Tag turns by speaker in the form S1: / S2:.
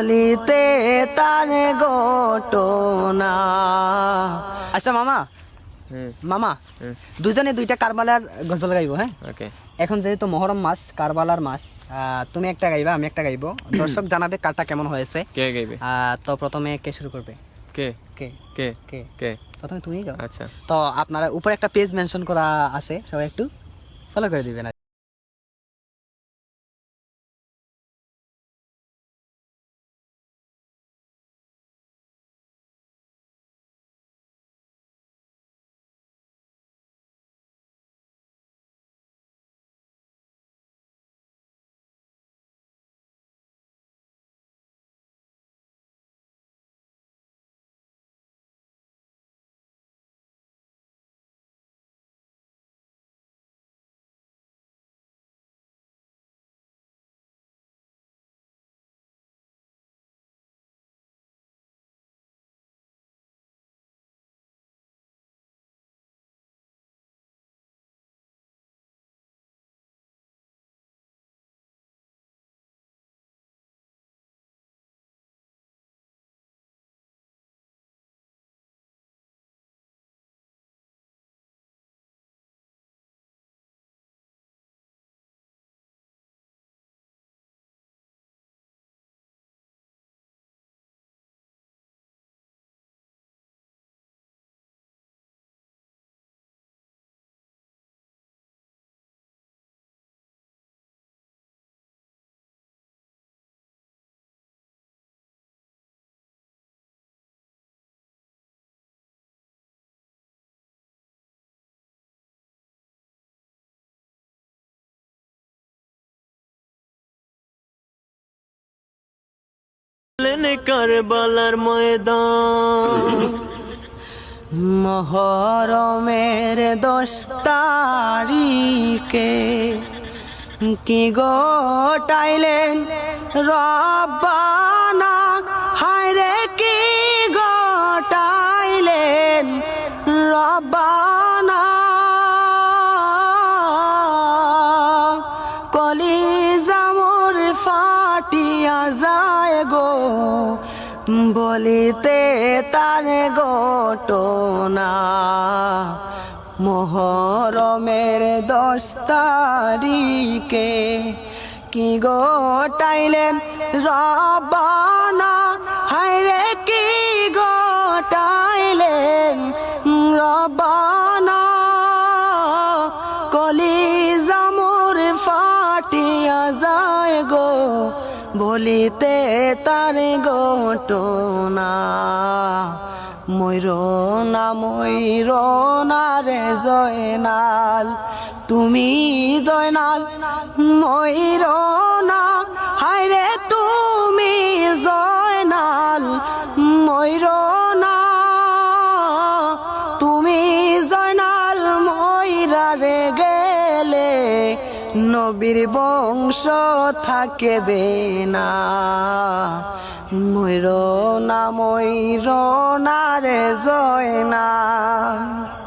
S1: বলিতে তার ঘটনা। আচ্ছা মামা। মামা দুজনে দুইটা কারবালার গজল গাইবো হ্যাঁ?
S2: ওকে।
S1: এখন যেহেতু মহরম মাস কারবালার মাস তুমি একটা গাইবা আমি একটা গাইবো। দর্শক জানাবে কারটা কেমন হয়েছে।
S2: কে গাইবে?
S1: তো প্রথমে কে শুরু করবে?
S2: কে?
S1: কে?
S2: কে?
S1: কে?
S2: কে?
S1: প্রথমে তুমি গাও।
S2: আচ্ছা।
S1: তো আপনারা উপরে একটা পেজ মেনশন করা আছে সবাই একটু ফলো করে দিবেন কি।
S2: কারবালার ময়দান
S1: মহরমের দশ তারিখে কি গোটাইলেন রব্বানা হায়রে কি গোটাইলেন রব্বানা বলিতে তার ঘটনা। মোহরমের দশ তারিখে কি গোটাইলেন রবানা বলিতে তার ঘটনা ময়ূর না ময়ূর না রে জয়নাল, তুমি জয়নাল ময়ূর না হায়রে তুমি নবীর বংশ থাকবে না। ময়ূর না ময়ূর না রে জয়না